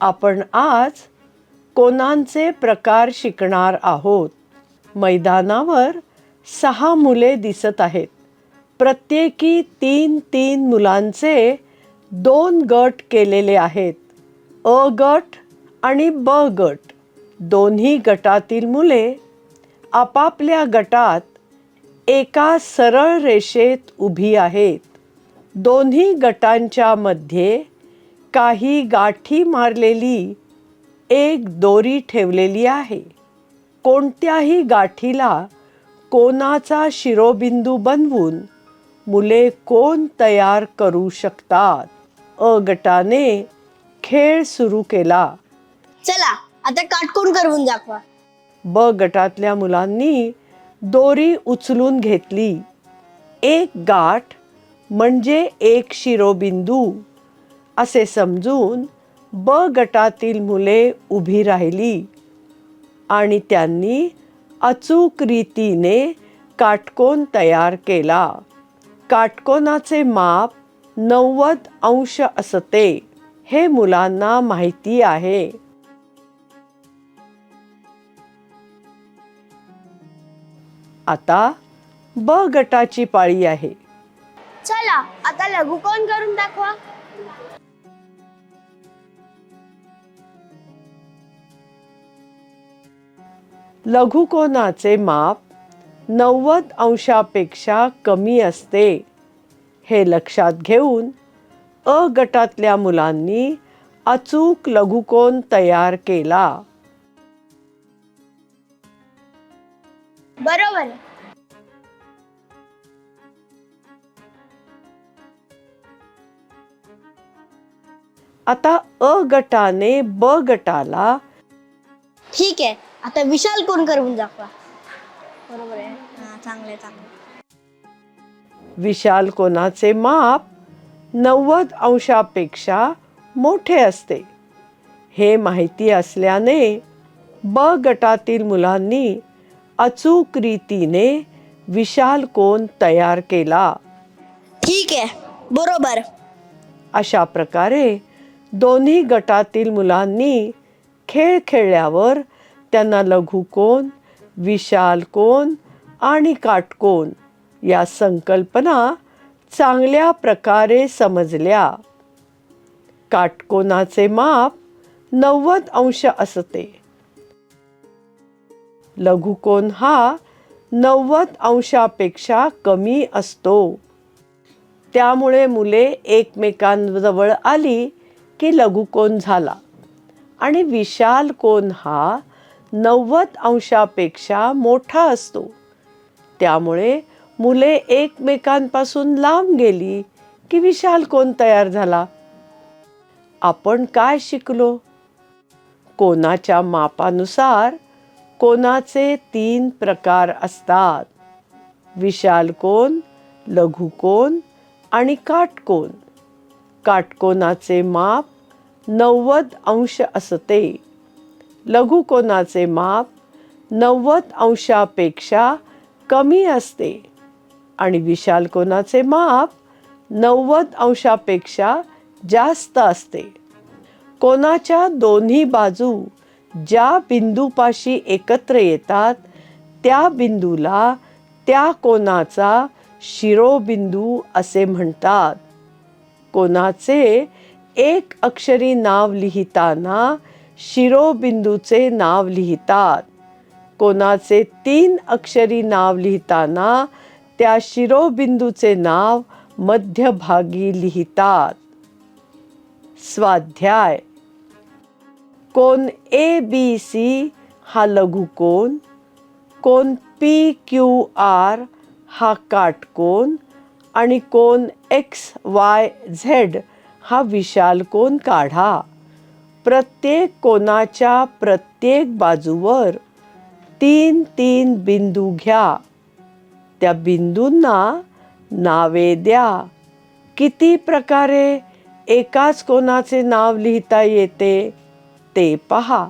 आपण आज कोणांचे प्रकार शिकणार आहोत? मैदानावर सहा मुले दिसत आहेत. प्रत्येकी तीन तीन मुलांचे दोन गट केलेले आहेत. अ गट आणि ब गट. दोन्ही गटातील मुले आपापल्या गटात एका सरळ रेषेत उभी आहेत. दोन्ही गटांच्या मध्ये काही गाठी मारलेली एक दोरी ठेवलेली आहे. कोणत्याही गाठीला कोणाचा शिरोबिंदू बनवून मुले कोण तयार करू शकतात? अ गटाने खेळ सुरू केला. चला आता काटकोण करवून दाखवा. ब गटातल्या मुलांनी दोरी उचलून घेतली. एक गाठ म्हणजे एक शिरोबिंदू. असे समजून ब गटातील मुले उभी राहिली आणि त्यांनी अचूक रीतीने काटकोन तयार केला. काटकोनाचे माप नव्वद अंश असते हे मुलांना माहिती आहे. आता ब गटाची पाळी आहे. चला आता लघुकोन करून दाखवा. लघुकोनाचे माप नव्वद अंशापेक्षा कमी असते. हे लक्षात घेऊन अ गटातल्या मुलांनी अचूक लघुकोन तयार केला. बरोबर. आता अ गटाने ब गटाला ठीक आहे. आता विशाल कोण करवून दाखवा. बरोबर आहे. हा चांगलं चांगलं विशाल कोणाचे माप नव्वद अंशापेक्षा मोठे असते. हे माहिती असल्याने ब गटातील मुलांनी अचूक रीतीने विशाल कोण तयार केला. ठीक आहे बरोबर. अशा प्रकारे दोन्ही गटातील मुलांनी खेळ खेळल्यावर त्यांना लघुकोन विशालकोन आणि काटकोन या संकल्पना चांगल्या प्रकारे समजल्या. काटकोनाचे माप नव्वद अंश असते. लघुकोन हा नव्वद अंशापेक्षा कमी असतो. त्यामुळे मुले एकमेकांजवळ आली की लघुकोन झाला आणि विशाल कोन हा नव्वद अंशापेक्षा मोठा असतो. त्यामुळे मुले एकमेकांपासून लांब गेली की विशाल कोण तयार झाला? आपण काय शिकलो? कोणाच्या मापानुसार कोणाचे तीन प्रकार असतात? विशाल कोण लघुकोन आणि काटकोन? काटकोनाचे माप नव्वद अंश असते. लघुकोनाचे माप नव्वद अंशापेक्षा कमी असते. आणि विशाल कोनाचे माप नव्वद अंशापेक्षा जास्त असते. कोणाच्या दोन्ही बाजू ज्या बिंदूपाशी एकत्र येतात त्या बिंदूला त्या कोणाचा शिरोबिंदू असे म्हणतात. कोणाचे एक अक्षरी नाव लिहिताना शिरोबिंदूचे नाव लिहितात. कोणाचे तीन अक्षरी नाव लिहिताना त्या शिरोबिंदूचे नाव मध्यभागी लिहितात. स्वाध्याय. कोण ए बी सी हा लघुकोन कोण? पी क्यू आर हा काटकोन आणि कोण एक्स वाय झेड हा विशाल कोण? काढा. प्रत्येक कोणाच्या प्रत्येक बाजूवर तीन तीन बिंदू घ्या. त्या बिंदूंना नावे द्या. किती प्रकारे एकाच कोणाचे नाव लिहिता येते ते पहा.